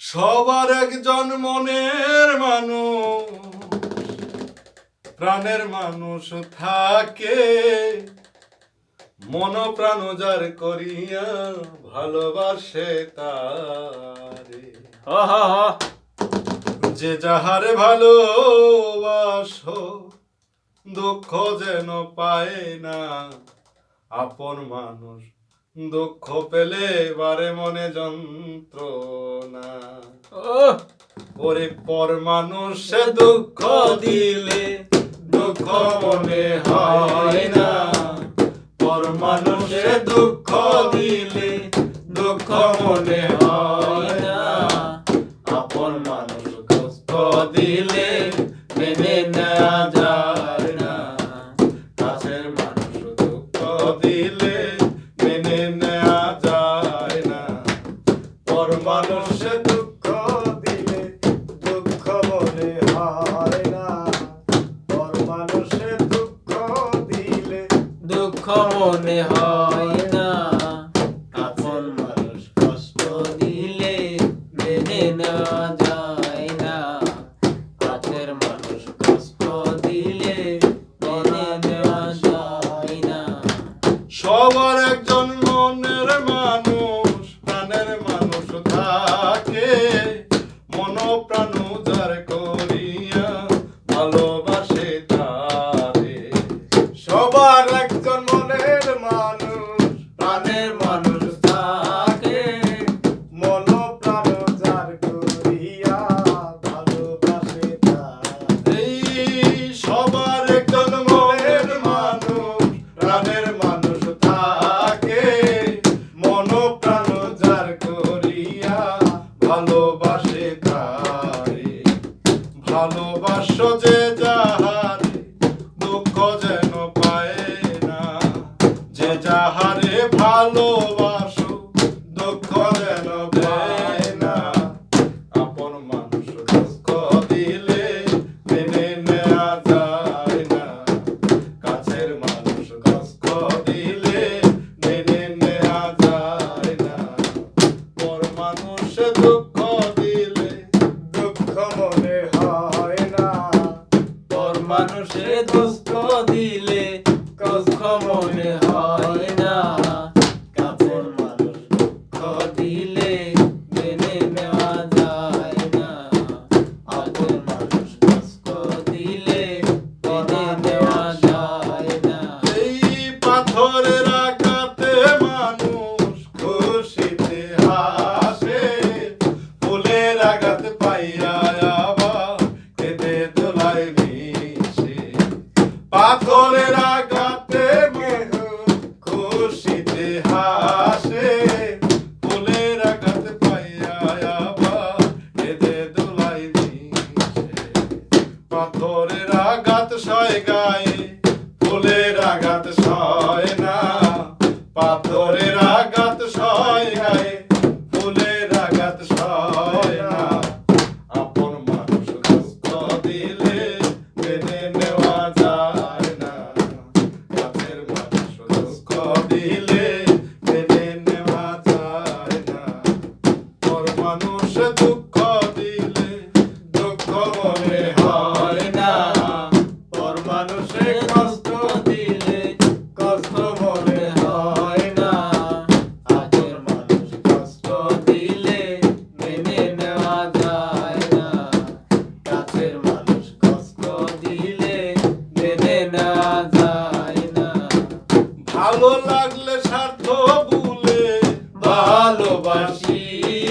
সবার একজন মনের মানুষ প্রাণের মানুষ থাকে। মন প্রাণ যার করিয়া ভালোবাসে তারে। যে যাহারে ভালোবাসো দুঃখ যেন পায় না আপন মানুষ দুঃখ পেলে বারে মনে যন্ত্রণা। ওরে পর মানুষে দুঃখ দিলে দুঃখ মনে হয় না। পর মানুষে দুঃখ দিলে দুঃখ মনে হয় মনে হয় না। আপন মানুষ কষ্ট দিলে মেনে নেওয়া যায় না। কাছের মানুষ কষ্ট দিলে মেনে নেওয়া যায় না। সবার একজন মনের মানুষ, প্রাণের মানুষ থাকে। মন প্রাণ ভালোবাসো যে যাহারে, দুঃখ যেন পায় না। যে যাহারে ভালোবাসো, দুঃখ যেন পায় না। আপন মানুষ দুঃখ দিলে মেনে নেওয়া দুঃখ মেনে হয়। মানুষে দুঃখ দিলে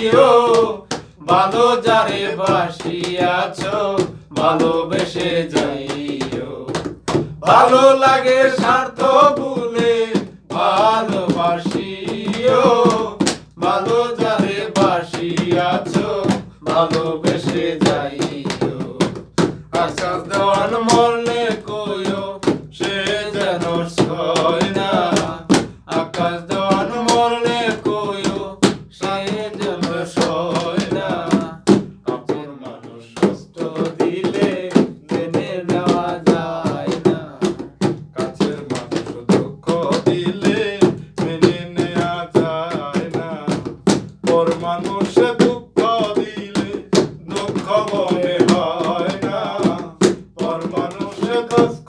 ভালোবাসিও ভালো যারে ভালোবেসে যাইও। ভালো লাগে স্বার্থ ভুলে ভালোবাসিও, ভালো যারে বাসিয়াছ ভালোবেসে যাইও। আকাশ দেওয়ান মরলে মানুষে কষ্ট